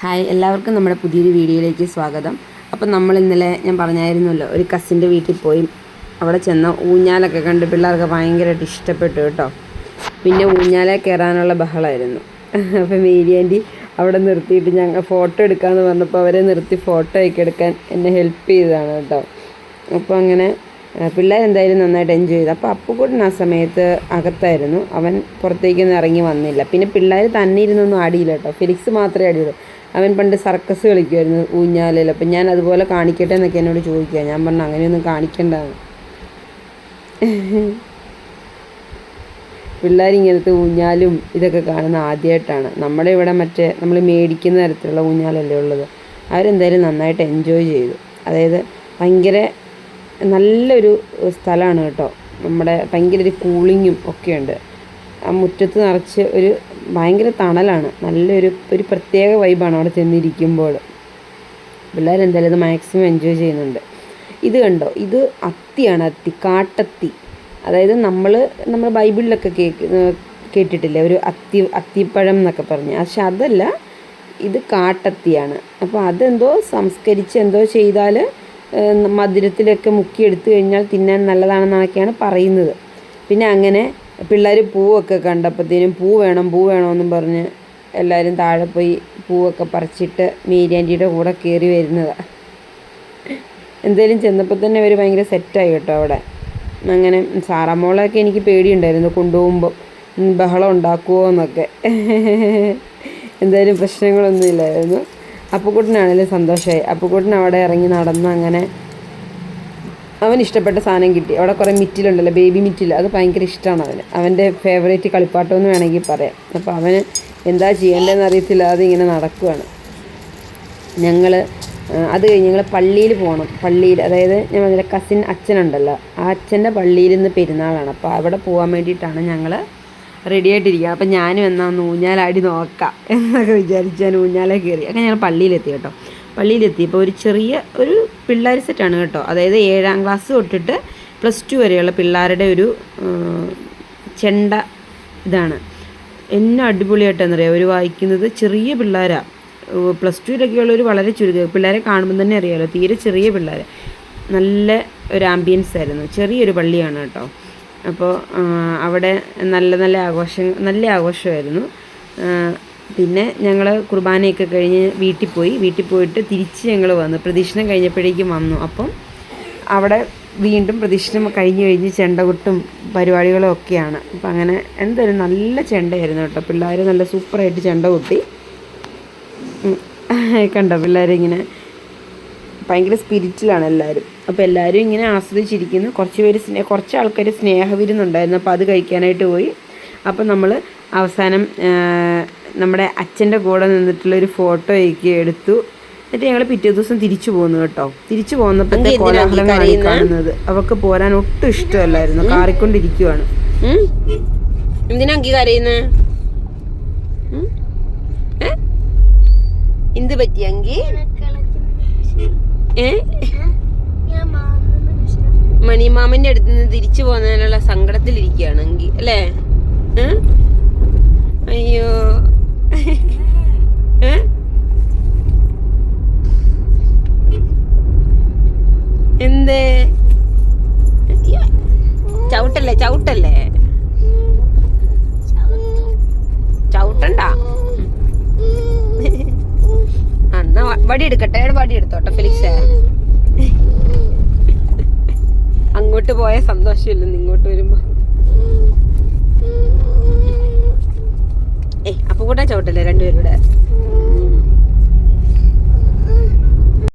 Hi എല്ലാവർക്കും നമ്മുടെ പുതിയൊരു വീഡിയോയിലേക്ക് സ്വാഗതം. അപ്പം നമ്മൾ ഇന്നലെ ഞാൻ പറഞ്ഞായിരുന്നല്ലോ ഒരു കസിന്റെ വീട്ടിൽ പോയി അവിടെ ചെന്ന ഊഞ്ഞാലൊക്കെ കണ്ട് പിള്ളേർക്ക് ഭയങ്കരമായിട്ട് ഇഷ്ടപ്പെട്ടു കേട്ടോ. പിന്നെ ഊഞ്ഞാലെ കയറാനുള്ള ബഹളമായിരുന്നു. അപ്പം മേരിയാന്റി അവിടെ നിർത്തിയിട്ട് ഞങ്ങൾ ഫോട്ടോ എടുക്കാമെന്ന് പറഞ്ഞപ്പോൾ അവരെ നിർത്തി ഫോട്ടോ ഒക്കെ എടുക്കാൻ എന്നെ ഹെൽപ്പ് ചെയ്തതാണ് കേട്ടോ. അപ്പോൾ അങ്ങനെ പിള്ളേർ എന്തായാലും നന്നായിട്ട് എൻജോയ് ചെയ്തു. അപ്പോൾ അപ്പുകൂട്ടൻ ആ സമയത്ത് അകത്തായിരുന്നു. അവൻ പുറത്തേക്കൊന്നും ഇറങ്ങി വന്നില്ല. പിന്നെ പിള്ളേർ തന്നെ ഇരുന്നൊന്നും ആടിയില്ല കേട്ടോ. ഫിലിക്സ് മാത്രമേ ആടിയുള്ളൂ. അവൻ പണ്ട് സർക്കസ് കളിക്കുമായിരുന്നു ഊഞ്ഞാലിൽ അപ്പം ഞാൻ അതുപോലെ കാണിക്കട്ടെ എന്നൊക്കെ എന്നോട് ചോദിക്കുക ഞാൻ പറഞ്ഞു അങ്ങനെയൊന്നും കാണിക്കേണ്ടതാണ് പിള്ളേരിങ്ങനത്തെ ഊഞ്ഞാലും ഇതൊക്കെ കാണുന്ന ആദ്യമായിട്ടാണ് നമ്മുടെ ഇവിടെ മറ്റേ നമ്മൾ മേടിക്കുന്ന തരത്തിലുള്ള ഊഞ്ഞാലല്ലേ ഉള്ളത്. അവരെന്തായാലും നന്നായിട്ട് എൻജോയ് ചെയ്തു. അതായത് ഭയങ്കര നല്ലൊരു സ്ഥലമാണ് കേട്ടോ. നമ്മുടെ ഭയങ്കര ഒരു കൂളിങ്ങും ഒക്കെയുണ്ട്. ആ മുറ്റത്ത് നിറച്ച് ഒരു ഭയങ്കര തണലാണ്. നല്ലൊരു ഒരു പ്രത്യേക വൈബാണ് അവിടെ ചെന്നിരിക്കുമ്പോൾ. പിള്ളേർ എന്തായാലും ഇത് മാക്സിമം എൻജോയ് ചെയ്യുന്നുണ്ട്. ഇത് കണ്ടോ? ഇത് അത്തിയാണ് അത്തി കാട്ടത്തി. അതായത് നമ്മൾ നമ്മൾ ബൈബിളിലൊക്കെ കേക്ക് കേട്ടിട്ടില്ലേ? ഒരു അത്തി അത്തിപ്പഴം എന്നൊക്കെ പറഞ്ഞ്. പക്ഷെ അതല്ല ഇത് കാട്ടത്തിയാണ്. അപ്പോൾ അതെന്തോ സംസ്കരിച്ച് എന്തോ ചെയ്താൽ മധുരത്തിലൊക്കെ മുക്കിയെടുത്തു കഴിഞ്ഞാൽ തിന്നാൻ നല്ലതാണെന്നൊക്കെയാണ് പറയുന്നത്. പിന്നെ അങ്ങനെ പിള്ളേർ പൂവൊക്കെ കണ്ടപ്പോഴത്തേനും പൂ വേണം പൂ വേണമെന്നും പറഞ്ഞ് എല്ലാവരും താഴെ പോയി പൂവൊക്കെ പറിച്ചിട്ട് മീരിയാന്റിയുടെ കൂടെ കയറി വരുന്നതാണ് എന്തായാലും ചെന്നപ്പോൾ തന്നെ അവർ ഭയങ്കര സെറ്റായി കേട്ടോ അവിടെ. അങ്ങനെ സാറാമോളൊക്കെ എനിക്ക് പേടിയുണ്ടായിരുന്നു കൊണ്ടുപോകുമ്പോൾ ബഹളം ഉണ്ടാക്കുമോ എന്നൊക്കെ. എന്തായാലും പ്രശ്നങ്ങളൊന്നും ഇല്ലായിരുന്നു. അപ്പുക്കുട്ടനാണെങ്കിലും സന്തോഷമായി അപ്പുക്കുട്ടൻ അവിടെ ഇറങ്ങി നടന്ന് അങ്ങനെ അവൻ ഇഷ്ടപ്പെട്ട സാധനം കിട്ടി. അവിടെ കുറേ മിറ്റിലുണ്ടല്ലോ ബേബി മിറ്റിൽ. അത് ഭയങ്കര ഇഷ്ടമാണ് അവന്. അവന്റെ ഫേവറേറ്റ് കളിപ്പാട്ടം എന്ന് വേണമെങ്കിൽ പറയാം. അപ്പോൾ അവന് എന്താ ചെയ്യേണ്ടതെന്ന് അറിയത്തില്ല. അതിങ്ങനെ നടക്കുവാണ്. ഞങ്ങൾ അത് കഴിഞ്ഞ് ഞങ്ങൾ പള്ളിയിൽ പോകണം പള്ളിയിൽ അതായത് ഞാൻ പറഞ്ഞ കസിൻ അച്ഛനുണ്ടല്ലോ. ആ അച്ഛന്റെ പള്ളിയിൽ നിന്ന് പെരുന്നാളാണ്. അപ്പോൾ അവിടെ പോകാൻ വേണ്ടിയിട്ടാണ് ഞങ്ങൾ റെഡി ആയിട്ടിരിക്കുക അപ്പം ഞാനും എന്നാൽ ഒന്ന് ഊഞ്ഞാലാടി നോക്കാം എന്നൊക്കെ വിചാരിച്ച് ഞാൻ ഊഞ്ഞാലേ കയറി. അങ്ങനെ ഞങ്ങൾ പള്ളിയിലെത്തി കേട്ടോ. പള്ളിയിലെത്തിയപ്പോൾ ഒരു ചെറിയ ഒരു പിള്ളേർ സെറ്റാണ് കേട്ടോ. അതായത് ഏഴാം ക്ലാസ് തൊട്ടിട്ട് പ്ലസ് ടു വരെയുള്ള പിള്ളേരുടെ ഒരു ചെണ്ട ഇതാണ്. എന്നെ അടിപൊളിയായിട്ടെന്നറിയാം? അവർ വായിക്കുന്നത് ചെറിയ പിള്ളേരാണ് പ്ലസ് ടുവിലൊക്കെയുള്ളവർ വളരെ ചുരുക്കം. പിള്ളേരെ കാണുമ്പോൾ തന്നെ അറിയാമല്ലോ തീരെ ചെറിയ പിള്ളേർ നല്ല ഒരു ആംബിയൻസ് ആയിരുന്നു. ചെറിയൊരു പള്ളിയാണ് കേട്ടോ. അപ്പോൾ അവിടെ നല്ല നല്ല ആഘോഷം നല്ല ആഘോഷമായിരുന്നു. പിന്നെ ഞങ്ങൾ കുർബാനയൊക്കെ കഴിഞ്ഞ് വീട്ടിൽ പോയി. വീട്ടിൽ പോയിട്ട് തിരിച്ച് ഞങ്ങൾ വന്നു. പ്രദക്ഷിണം കഴിഞ്ഞപ്പോഴേക്കും വന്നു. അപ്പം അവിടെ വീണ്ടും പ്രദക്ഷിണം കഴിഞ്ഞ് കഴിഞ്ഞ് ചെണ്ടകൊട്ടും പരിപാടികളും ഒക്കെയാണ്. അപ്പം അങ്ങനെ എന്തായാലും നല്ല ചെണ്ടയായിരുന്നു കേട്ടോ. പിള്ളേർ നല്ല സൂപ്പറായിട്ട് ചെണ്ട കൊട്ടി കണ്ടോ പിള്ളേരിങ്ങനെ ഭയങ്കര സ്പിരിറ്റിലാണ് എല്ലാവരും അപ്പോൾ എല്ലാവരും ഇങ്ങനെ ആസ്വദിച്ചിരിക്കുന്നു. കുറച്ച് പേര് സ്നേഹ കുറച്ച് ആൾക്കാർ സ്നേഹവിരുന്നുണ്ടായിരുന്നു. അപ്പോൾ അത് കഴിക്കാനായിട്ട് പോയി. അപ്പോൾ നമ്മൾ അവസാനം നമ്മുടെ അച്ഛന്റെ കൂടെ നിന്നിട്ടുള്ള ഒരു ഫോട്ടോ ഒക്കെ എടുത്തു. എന്നിട്ട് ഞങ്ങൾ പിറ്റേ ദിവസം തിരിച്ചു പോന്നു കേട്ടോ. തിരിച്ചു പോകുന്നപ്പോഴത്തെ ഈ കാണുന്നത്. അവർക്ക് പോരാൻ ഒട്ടും ഇഷ്ടമല്ലായിരുന്നു. കാറിക്കൊണ്ടിരിക്കുവാണ്. എന്തിനാ അങ്കി കരയുന്നേ? എന്ത് പറ്റി അങ്കി? മണിമാമന്റെ അടുത്ത് നിന്ന് തിരിച്ചു പോകുന്നതിനുള്ള സങ്കടത്തിൽ അങ്കി അല്ലേ അയ്യോ. എന്തേ? ചവിട്ടല്ലേ ചവിട്ടല്ലേ? വടി എടുക്കട്ടെ വടി എടുത്തോട്ടെ ഫിലിക്സ് അങ്ങോട്ട് പോയ സന്തോഷമില്ലെന്ന് ഇങ്ങോട്ട് വരുമ്പോ.